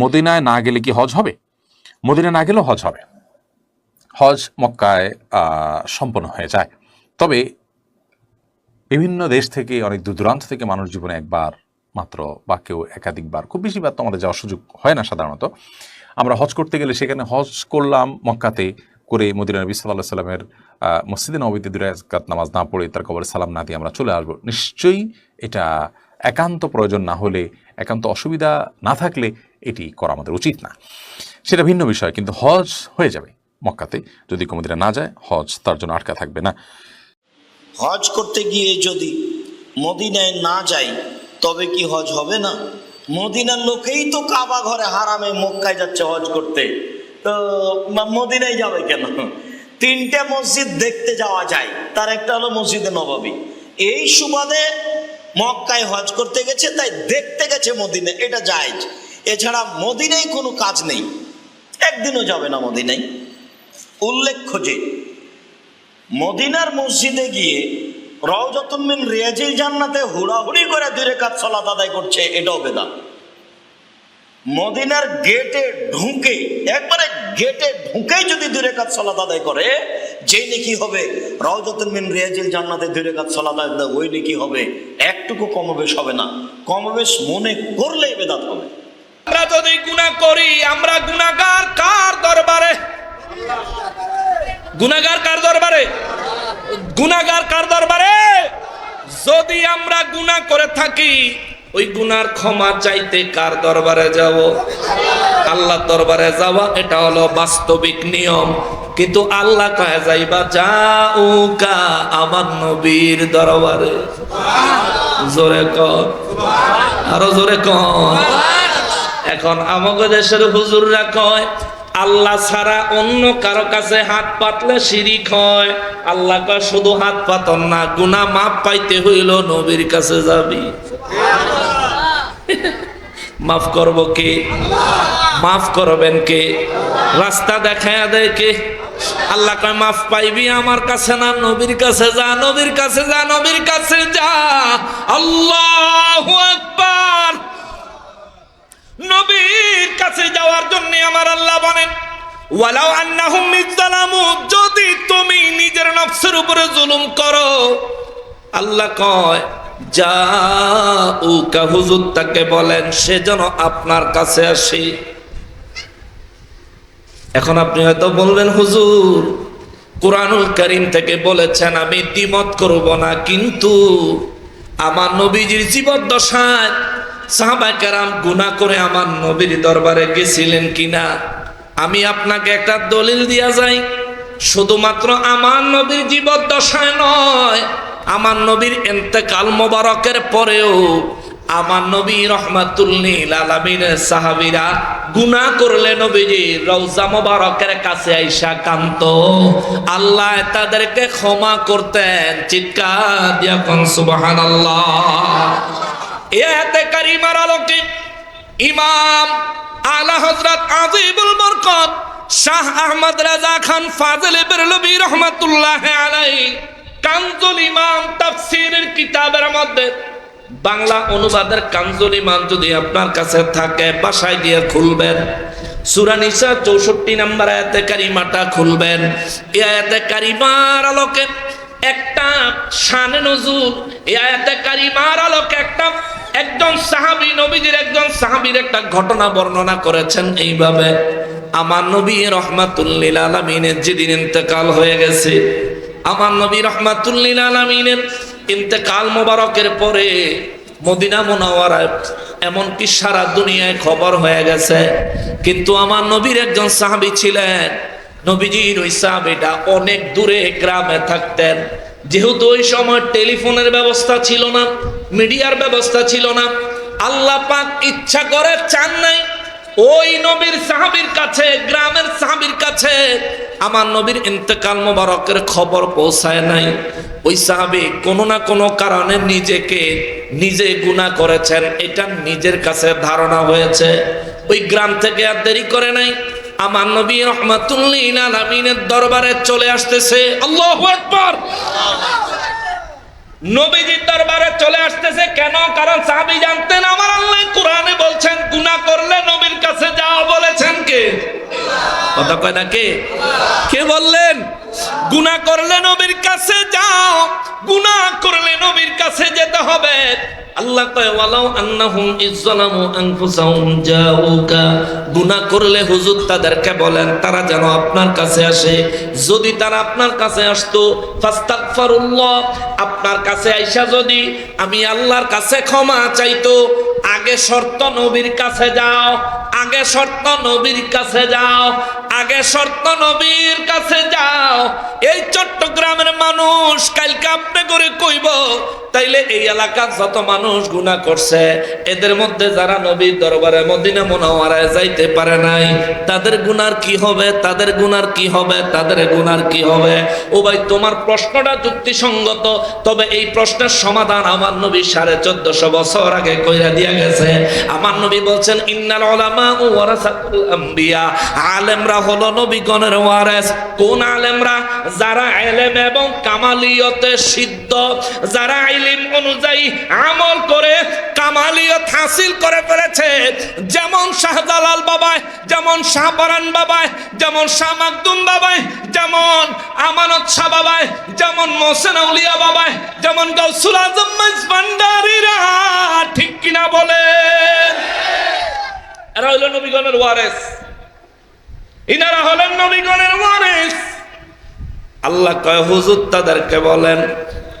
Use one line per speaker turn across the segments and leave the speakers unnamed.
মদিনায় না গেলে কি হজ হবে? মদিনায় না গেলেও হজ হবে। হজ মক্কায় সম্পন্ন হয়ে যায়। তবে বিভিন্ন দেশ থেকে, অনেক দূর দূরান্ত থেকে মানুষ জীবনে একবার মাত্র বা কেউ একাধিকবার, খুব বেশিবার তো আমাদের যাওয়ার সুযোগ হয় না সাধারণত। আমরা হজ করতে গেলে সেখানে হজ করলাম মক্কাতে করে মদিনা নবী সাল্লাহ সাল্লামের মসজিদে নবীতে দুই রাকাত নামাজ না পড়ে তার কবরে সালাম না দিয়ে আমরা চলে আসব। নিশ্চয়ই এটা একান্ত প্রয়োজন না হলে, একান্ত অসুবিধা না থাকলে এটি করা আমাদের উচিত না। সেটা ভিন্ন বিষয়, কিন্তু হজ হয়ে যাবে মক্কাতে। যদি কোমদিনা না যায়, হজ তার জন্য আটকা থাকবে না।
হজ করতে গিয়ে যদি মদিনায় না যাই, তবে কি হজ হবে না? মদিনার লোকেই তো কাবা ঘরে হারামে মক্কায় যাচ্ছে হজ করতে। তো মদিনায় যাবে কেন? তিনটে মসজিদ দেখতে যাওয়া যায়, তার একটা হলো মসজিদে নবাবী। এই সুবাদে মক্কায় হজ করতে গেছে, তাই দেখতে গেছে মদিনা এটা যায় এছাড়া মদিনায় কোনো কাজ নেই। একদিনও যাবে না মদিনায়। উল্লেখ্য যে, মদিনার মসজিদে গিয়ে রওজাতুল মিন রিয়াজিল জান্নাতে হুড়াহুড়ি করে দুই রেখাত সালাত আদায় করছে, এটাও বেদাত। মদিনার গেটে ঢুকে, একবারে গেটে ঢুকেই যদি দুই রেখাত সালাত আদায় করে, যেই নাকি হবে রওজাতুল মিন রিয়াজিল জান্নাতে দুই রেখাত সালাত আদায় ওই নাকি হবে। একটুকু কমবেশ হবে না। কমবেশ মনে করলেই বেদাত হবে।
আমরা যদি গুনাহ করি, আমরা গুনাহগার কার দরবারে? গুনাহগার কার দরবারে? গুনাহগার কার দরবারে? যদি আমরা গুনাহ করে থাকি, ওই গুনার ক্ষমা চাইতে কার দরবারে যাব? আল্লাহ দরবারে যাওয়া, এটা হলো বাস্তবিক নিয়ম। কিন্তু আল্লাহ কয়ে, যাইবা যাউকা আমার নবীর দরবারে। জোরে কর আরও জোরে কর এখন আমাকে দেশের হুজুররা কয় আল্লাহ ছাড়া অন্য কারও কাছে হাত পাতলে শিরিক হয়। আল্লাহ কয় শুধু হাত পাতন না গুনা মাপ পাইতে হইল নবীর কাছে যাবি। মাফ করব কে? মাফ করবেন কে? রাস্তা দেখায় দেয় কে? আল্লাহ কয় মাফ পাইবি আমার কাছে না নবীর কাছে যা নবীর কাছে যা নবীর কাছে যা। আল্লাহু আকবার। নবীর কাছে যাওয়ার জন্য আমার আল্লাহ বলেন, ওয়ালাউ আন্নাহুম ইজ্জালামু যদি তুমি নিজের নফসের উপরে জুলুম করো। আল্লাহ কয় যা তাকে বলেন, সে যেন আপনার কাছে আসে। এখন আপনি হয়তো হুজুর থেকে বলেছেন, আমি দ্বিমত করব না, কিন্তু আমার নবীজির জীবদ্দশায় সাহাবা কেরাম গুণা করে আমার নবীর দরবারে গেছিলেন কিনা? আমি আপনাকে একটা দলিল দিয়া যাই। শুধুমাত্র আমার নবীর জীবদ্দশায় নয়, আমার নবীর এন্তেকাল মোবারকের পরেও আমার নবী রহমাতুল্লিল আলামিনের সাহাবীরা গুনাহ করলে নবীজি রওজা মোবারকের কাছে আইসা কান্ত আল্লাহ তাদেরকে ক্ষমা করতেন, চিৎকার দিয়া কোন, সুবহানাল্লাহ। এতে কারিমার আলোকে ইমাম আলা হযরত আজিবুল বরকত শাহ আহমদ রাজা খান ফাজিল বেরলবি রহমাতুল্লাহ আলাইহি কানজুল ইমাম তাফসীরের কিতাবের মধ্যে বাংলা অনুবাদের কানজুল ইমাম যদি আপনার কাছে থাকে, বাসায় দিয়ে খুলবেন। সূরা চৌষট্টি 64 নম্বর আয়াতে কারিমাটা খুলবেন। এই আয়াতে কারিমার আলোকে একটা শানে নজুল এই আয়াতে কারিমার আলোকে একটা একজন সাহাবী, নবীজির একজন সাহাবীর একটা ঘটনা বর্ণনা করেছেন এইভাবে। আমার নবী রহমাতুল্লিল আলমিনের যেদিন ইন্তেকাল হয়ে গেছে, আমার নবী রহমাতুল্লিল আলমিনের ইন্তেকাল মোবারকের পরে মদিনা মোনাওয়ারায় এমনকি সারা দুনিয়ায় খবর হয়ে গেছে। কিন্তু আমার নবীর একজন সাহাবী ছিলেন, নবীজির ওই সাহাবীটা অনেক দূরে গ্রামে থাকতেন। যেহেতু ওই সময় টেলিফোনের ব্যবস্থা ছিল না মিডিয়ার ব্যবস্থা ছিল না। আল্লাহ পাক ইচ্ছা করে চান নাই, ওই নবীর সাহাবীর কাছে, গ্রামের সাহাবীর কাছে আমার নবীর ইন্তেকাল মোবারকের খবর পৌঁছায় নাই। ওই সাহাবী কোনো না কোনো কারণে নিজেকে নিজে গুনাহ করেছেন, এটা নিজের কাছে ধারণা হয়েছে। ওই গ্রাম থেকে আর দেরি করে নাই। আমার নবী রহমাতুল্লিল আলামিনের দরবারে চলে আসতেছে। আল্লাহু আকবার! নবীজির দরবারে চলে আসতেছে, কেন? কারণ সাহাবি জানতেন, আমার আল্লাহ কোরআনে বলছেন, গুনাহ করলে নবীর কাছে যাও বলেছেন কে? কথা কয় কে? বললেন? করলে নবীর কাছে যাও করলে নবীর কাছে যেতে হবে। আল্লাহ কয়, ওয়ালাউ আনফুসাহুম জাউকা। গুনাহ করলে হুজুর তাদেরকে বলেন, তারা যেন আপনার কাছে আসে। যদি তারা আপনার কাছে আসতো, ফাস্তাগফিরুল্লাহ, আপনার কাছে আইসা যদি আমি আল্লাহর কাছে ক্ষমা চাইতো আগে শর্ত নবীর কাছে যাও আগে শর্ত নবীর কাছে যাও আগে শর্ত নবীর কাছে যাও। এই চট্টগ্রামের মানুষ কালকে আপনি করে কইব, তাইলে এই এলাকার যত মানুষ গুনাহ করছে, এদের মধ্যে যারা নবীর দরবারে মদিনা মোনাওয়ারায় যাইতে পারে নাই, তাদের গুনার কি হবে? তাদের গুনার কি হবে? তাদের গুনার কি হবে? ও ভাই, তোমার প্রশ্নটা যুক্তিসঙ্গত, তবে এই প্রশ্নের সমাধান আমার নবী সাড়ে চোদ্দশো বছর আগে কইরা দিয়া গেছে। আমার নবী বলছেন, ইন্নাল ওলামা ও ওয়ারাসাতুল আম্বিয়া, আলেমরা হলো নবীগণের ওয়ারেস। কোন আলেমরা? যারা এলেম এবং কামালিয়তে সিদ্ধ, যারা ইলিম অনুযায়ী আমল করে কামালিয়ত হাসিল করে ফেলেছে। যেমন শাহজালাল বাবায়, যেমন শাহপরান বাবায়, যেমন শাহ মাকদুম বাবায়, যেমন আমানত শাহ বাবায়, যেমন মোহসেন আউলিয়া বাবায়, যেমন গৌসুল আজম ভান্ডারীরা। ঠিক কিনা বলে এরা হইল নবীগণের ওয়ারেস। ইনারা হলেন নবীগণের ওয়ারেস। আল্লাহ কয়, হুজুর, তাদেরকে বলেন,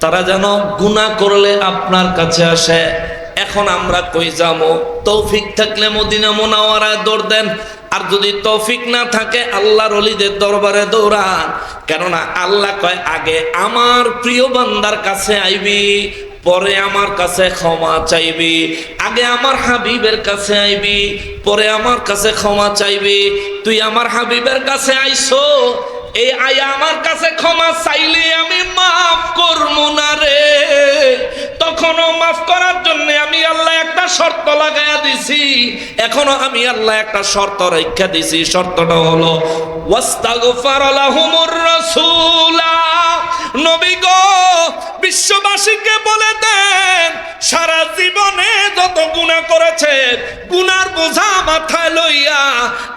তারা যেন গুনাহ করলে আপনার কাছে আসে। এখন আমরা কই যাব? তৌফিক থাকলে মদিনা মোনাওয়ারায় দৌড় দেন। আর যদি তৌফিক না থাকে, আল্লাহর অলিদের দরবারে দৌড়ান। কেননা আল্লাহ কয়, আগে আমার প্রিয় বান্দার কাছে আইবি পরে আমার কাছে ক্ষমা চাইবি, আগে আমার হাবিবের কাছে আইবি, পরে আমার কাছে ক্ষমা চাইবি। তুই আমার হাবিবের কাছে আইসো, এই আয়া আমার কাছে ক্ষমা চাইলে আমি মাফ করব না রে। তখনও মাফ করার জন্য আমি আল্লাহ একটা শর্ত লাগাইয়া দিছি এখনও আমি আল্লাহ একটা শর্ত রক্ষা দিছি। শর্তটা হলো, ওয়াস্তাগফার লাহুমুর রাসূলা। বিশ্ববাসীকে বলে দেন, সারা জীবনে যত গুণা করেছে গুনার বোঝা মাথায় লইয়া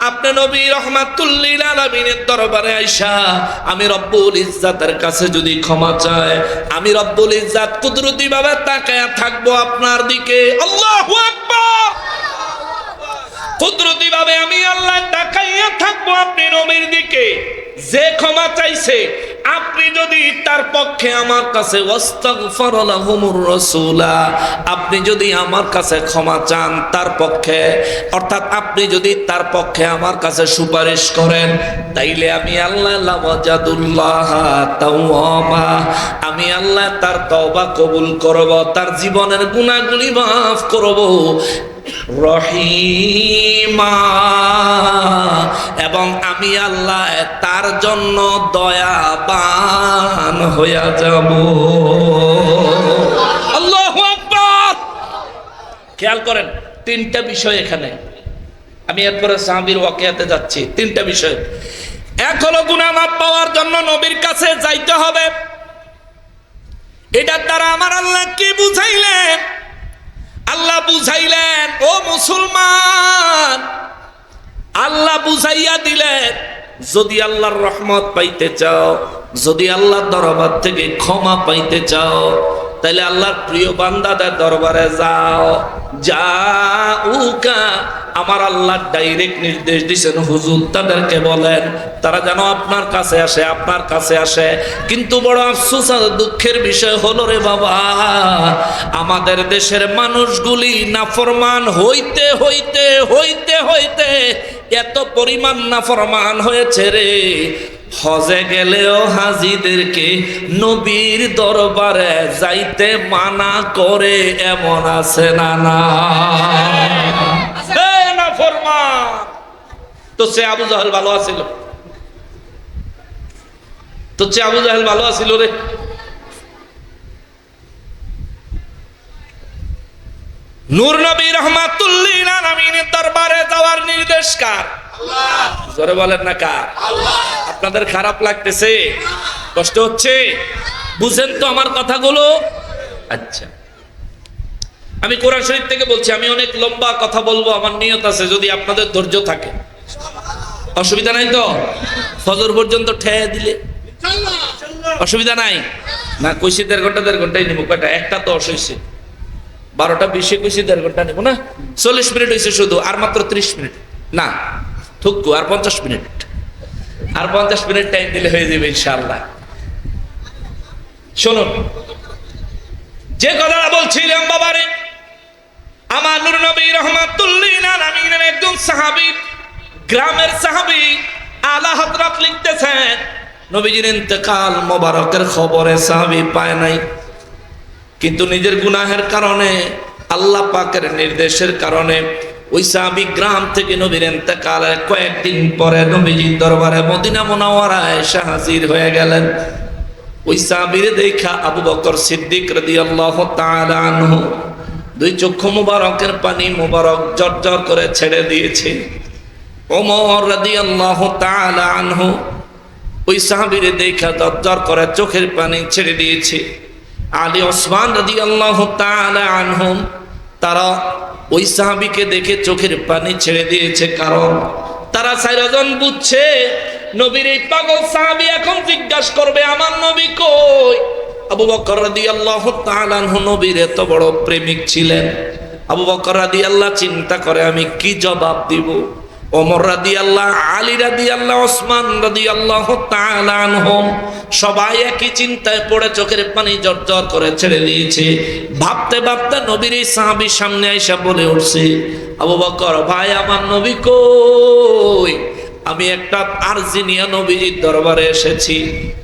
আপনি নবী রহমাতুল্লিল আলামিনের দরবারে আইসা, আমি রব্বুল ইজ্জাতের কাছে যদি ক্ষমা চায় আমি রব্বুল ইজ্জাত কুদরতি ভাবে তাকায়া থাকব আপনার দিকে। আল্লাহ আকবার! কুদরতি ভাবে আমি আল্লাহ তাকাইয়া থাকব আপনি নবীর দিকে। যে ক্ষমা চাইছে, আপনি যদি তার পক্ষে আমার কাছে আপনি যদি আমার কাছে ক্ষমা চান তার পক্ষে, অর্থাৎ আপনি যদি তার পক্ষে আমার কাছে সুপারিশ করেন, তাইলে আমি আল্লাহ আমি আল্লাহ তার তওবা কবুল করব, তার জীবনের গুনাহগুলি মাফ করব রহিমা। এবং আমি আল্লাহ তার জন্য দয়াবান হইয়া যাব। আল্লাহ খেয়াল করেন, তিনটা বিষয় এখানে। আমি এরপরে সাহাবির ওয়াকিয়াতে যাচ্ছি, তিনটা বিষয়। এক হলো গুনাহ মাপ পাওয়ার জন্য নবীর কাছে যাইতে হবে। এটার দ্বারা আমার আল্লাহ কি বুঝাইলেন? আল্লাহ বুঝাইলেন, ও মুসলমান, আল্লাহ বুঝাইয়া দিলেন, যদি আল্লাহর রহমত পাইতে চাও, যদি আল্লাহর দরবার থেকে ক্ষমা পাইতে চাও তাহলে আল্লাহর প্রিয় বান্দাদের দরবারে যাও। যাউকা আমার আল্লাহ ডাইরেক্ট নির্দেশ দিয়েছেন হুজুর, তাদেরকে বলেন, তারা যেন আপনার কাছে আসে, আপনার কাছে আসে। কিন্তু বড় আফসোস আর দুঃখের বিষয় হলো রে বাবা, আমাদের দেশের মানুষগুলি নাফরমান হইতে হইতে হইতে হইতে এত পরিমাণ নাফরমান হয়েছে রে। হজে গেলেও হাজিদেরকে নবীর দরবারে যাইতে মানা করে এমন আছে না না এ নাফরমান তো সে আবু জাহেল ভালো আছিল। তো সে আবু জাহেল ভালো আছিল রে। নূর নবী দরবারে যাওয়ার নির্দেশ কার? জোরে বলেন না কার? আপনাদের খারাপ লাগতেছে? কষ্ট হচ্ছে? বুঝেন তো আমার কথাগুলো। আচ্ছা। আমি কোরআন শরীফ থেকে বলছি আমি অনেক লম্বা কথা বলব আমার নিয়ত আছে যদি আপনাদের ধৈর্য থাকে। অসুবিধা নাই তো? ফজর পর্যন্ত ঠেয়ে দিলে। অসুবিধা নাই? না কইছি দেড় ঘণ্টা দেড় ঘন্টাই নিব কয়টা? একটা তো অসুইছে বারোটা বিশে কইছি দেড় ঘণ্টা নিব না? চল্লিশ মিনিট হয়েছে শুধু আর মাত্র ত্রিশ মিনিট। না থুকু আর পঞ্চাশ মিনিট। আর পঞ্চাশ মিনিট টাইম দিলে হয়ে যাবে ইনশাআল্লাহ। শুনুন যে কথাটা বলছিলাম বাবারে আমার নূর নবী রহমাতুল্লিন আলামিনের একজন সাহাবী গ্রামের সাহাবি আলা হযরত লিখতেছেন, নবীজির ইন্তেকাল মোবারকের খবরে সাহাবি পায় নাই। কিন্তু নিজের গুনাহের কারণে, আল্লাহ পাকের নির্দেশের কারণে ওই সাহাবী গ্রাম থেকে নবীর ইন্তেকালের কয়েকদিন পরে নবীজির দরবারে মদিনা মুনাওয়ারায় এসে হয়ে গেলেন। ওই সাহাবীর দেখা আবু বকর সিদ্দিক রাদিয়াল্লাহু তাআলা আনহু দুই চক্ষু মুবারকের পানি মুবারক জর্জর করে ছেড়ে দিয়েছে। ওমর রাদিয়াল্লাহু তাআলা আনহু ওই সাহাবীর দেখা করে চোখের পানি ছেড়ে দিয়েছে। আলী ওসমান রাদিয়াল্লাহু তাআলা আনহুম তারা ওই সাহাবীকে দেখে চোখের পানি ছেড়ে দিয়েছে কারণ তারা চারজন বুঝছে, নবীর এই পাগল সাহাবী এখন জিজ্ঞাসা করবে, আমার নবী কই? আবু বকর রাদিয়াল্লাহু তাআলা আনহু নবীর এত বড় প্রেমিক ছিলেন। আবু বকর রাদিয়াল্লাহ চিন্তা করে, আমি কি জবাব দিব? ওমর রাদিয়াল্লাহ, আলী রাদিয়াল্লাহ, ওসমান রাদিয়াল্লাহু তাআলা আনহুম সবাই একই চিন্তায় পড়ে চোখের পানি জর্জর করে ছেড়ে দিয়েছে। ভাবতে ভাবতে নবীর এই সামনে আইসা বলে উঠছে, আবু বকর, ভাই, আমার নবী কই? আমি একটা আরজি নিয়ে নবীজির দরবারে এসেছি।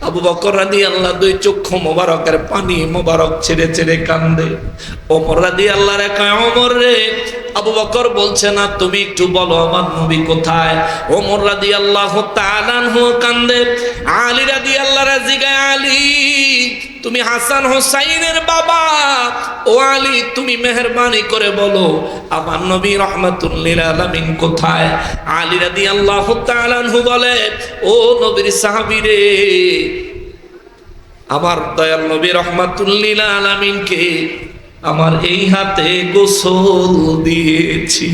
আবু বকর রাদি আল্লাহ দুই চক্ষু মোবারকের পানি মোবারক ছেড়ে ছেড়ে কান্দে। ওমর রাদি আল্লাহ একা অমর রে, আবু বকর বলছে না, তুমি একটু বলো আমার নবী কোথায়? ওমর রাদি আল্লাহ কান্দে। আলী রাদি আল্লাহ রাজিগায় আলী তুমি হাসান হোসাইনের বাবা। ও আলী, তুমি মেহরবানি করে বলো, আমার নবী রহমাতুল্লিল আলামিন কোথায়? আলী রাদি আল্লাহ তালানহু বলে, ও নবীর সাহাবী রে, আমার দয়াল নবী রহমাতুল্লিল আলামিনকে আমার এই হাতে গোসল দিয়েছি।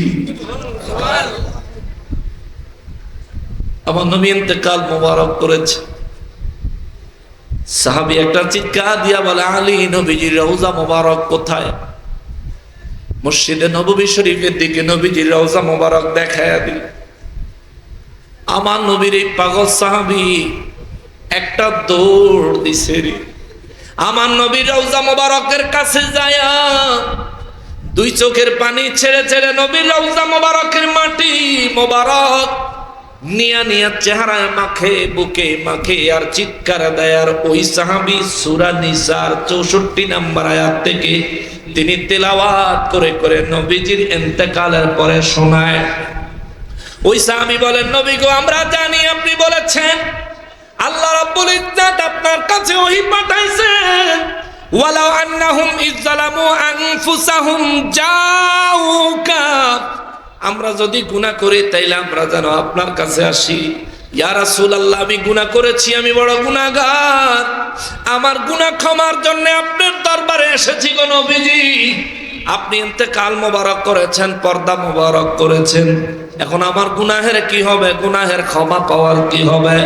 আমার নবী ইন্তেকাল মোবারক করেছে। সাহাবি একটা চিৎকার দিয়া বলে, আলী নবীজির রওজা মোবারক কোথায়? মসজিদে নবী শরীফের দিকে নবীজির রওজা মোবারক দেখায় দিল। আমার নবীর এই পাগল সাহাবি একটা দৌড় দিছে আমার নবীর রওজা মোবারকের কাছে যায় দুই চোখের পানি ছেড়ে ছেড়ে নবীর রওজা মোবারকের মাটি মোবারক নিয়া নিয়া চেহারায় মাখে, বুকে মাখে আর চিৎকার দেয়। আর ওই সাহাবি সুরা নিসার চৌষট্টি নাম্বার আয়াত থেকে তিনি তেলাওয়াত করে করে নবীজির এন্তেকালের পরে শোনায়। ওই সাহাবি বলেন, নবী গো, আমরা জানি, আপনি বলেছেন, আল্লাহ রাব্বুল ইজ্জাত আপনার কাছে ওহি পাঠাইছেন। ওয়ালাউ আন্নাহুম ইজ্জালামু আনফুসাহুম জাউকা আমরা যদি গুনাহ করি, তাইলে আমরা যেন আপনার কাছে আসি। ইয়া রাসূলুল্লাহ, আমি গুনাহ করেছি, আমি বড় গুনাহগার। আমার গুনাহ ক্ষমার জন্য আপনার দরবারে এসেছি গো নবীজি। আপনি ইন্তেকাল মোবারক করেছেন, পর্দা মোবারক করেছেন। এখন আমার গুনাহের কি হবে? গুনাহের ক্ষমা পাওয়ার কি হবে?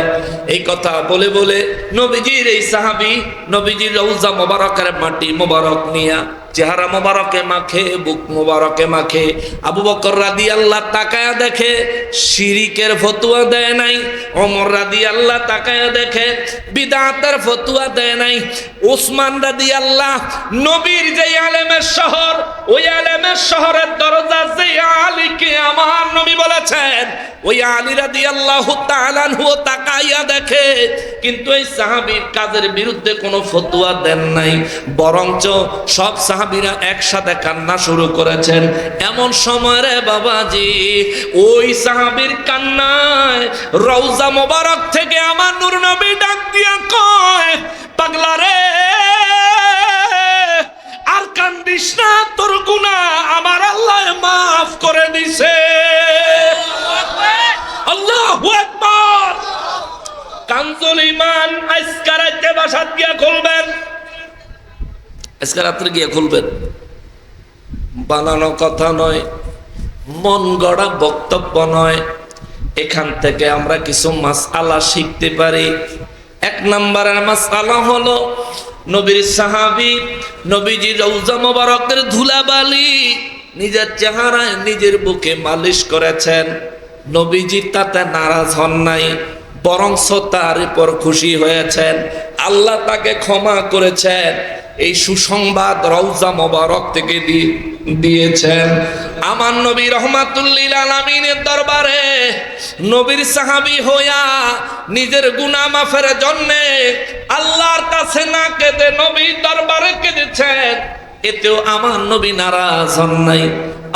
এই কথা বলে বলে নবীজির এই সাহাবি, নবীজির রৌজা মোবারকের মাটি মোবারক নিয়া, চেহারা মোবারকে মাখে, বুক মোবারকে মাখে। আবু বকর রাদি আল্লাহ তাকায়া দেখে, শিরিকের ফতুয়া দেয় নাই। অমর রাদি আল্লাহ তাকায়া দেখে, বিদাতের ফতুয়া দেয় নাই। উসমান রাদি আল্লাহ নবীর যে আলেমের শহর, ওই আলেমের আলীকে আমার নবী বলেছেন, ওই আলী রাদি আল্লাহ তালানহু তাকাইয়া দেখে, কিন্তু এই সাহাবীর কাজের বিরুদ্ধে কোনো ফতুয়া দেন নাই, বরঞ্চ সব সাহাবীরা একসাথে কান্না শুরু করেছেন। এমন সময় রে বাবাজি, ওই সাহাবীর কান্নায় রৌজা মোবারক থেকে আমার নূর নবী ডাক দিয়া কয়, পাগলা রে, আর কান্দিস না, তোর গুনাহ আমার আল্লাহ মাফ আজকে রাত্রে গিয়ে খুলবেন। বানানো কথা নয়, মন গড়া বক্তব্য নয়। এখান থেকে আমরা কিছু মাস আলা শিখতে পারি। এক নম্বরের মাস আলা হলো নবীর সাহাবি নবীজি রৌজা মোবারকের ধুলাবালি। নিজের চেহারায় নিজের বুকে মালিশ করেছেন। নবীজি তাতে নারাজ হন নাই বরংস তার উপর খুশি হয়েছেন। আল্লাহ তাকে ক্ষমা করেছেন। এই সুসংবাদ রওজা মোবারক থেকে দিয়েছেন। আমার নবী রহমাতুল্লিল আলমিনের দরবারে নবীর সাহাবি হইয়া নিজের গুনা মাফের জন্যে আল্লাহর কাছে না কেঁদে নবীর দরবারে কেঁদেছেন। এতেও আমার নবী নারাজ হন নাই।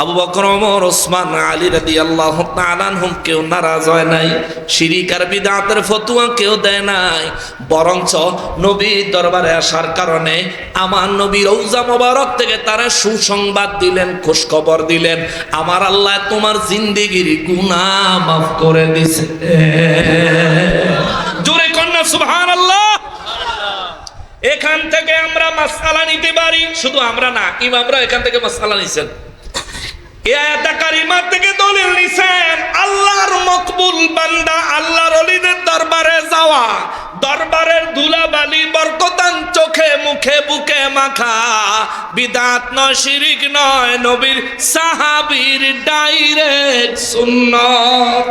আবু বকর ওসমান, আলী রাদি আল্লাহ তালানহুম কেউ নারাজ হয় নাই। শিরিক আর বিদাতের ফতুয়া কেউ দেয় নাই। বরঞ্চ নবী দরবারে আসার কারণে আমার নবী রৌজা মোবারক থেকে তারা সুসংবাদ দিলেন খোঁজ খবর দিলেন। আমার আল্লাহ তোমার জিন্দিগির গুনাহ মাফ করে দিছে। জোরে কন্যা সুবহান আল্লাহ এখান থেকে আমরা মাসালা নিতে পারি। শুধু আমরা না ইমামরা এখান থেকে মাসালা নিছেন। এ আয়াতা কারিমা থেকে দলিল নিছেন আল্লাহর মকবুল বান্দা আল্লাহর অলিদের দরবারে যাওয়া। দরবারের ধুলাবালি বরকতান চোখে মুখে বুকে মাখা। বিদাত নয় শিরিক নয় নবীর সাহাবীর ডাইরেক্ট সুন্নত।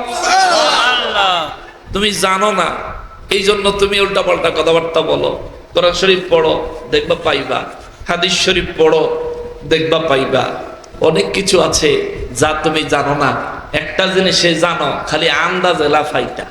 তুমি জানো না এই জন্য তুমি উল্টা পাল্টা কথাবার্তা বলো। কোরআন শরীফ পড়ো, দেখবা পাইবা। হাদিস শরীফ পড়ো, দেখবা পাইবা। অনেক কিছু আছে যা তুমি জানো না। একটা জিনিসে জানো, খালি আন্দাজে লাফাইটা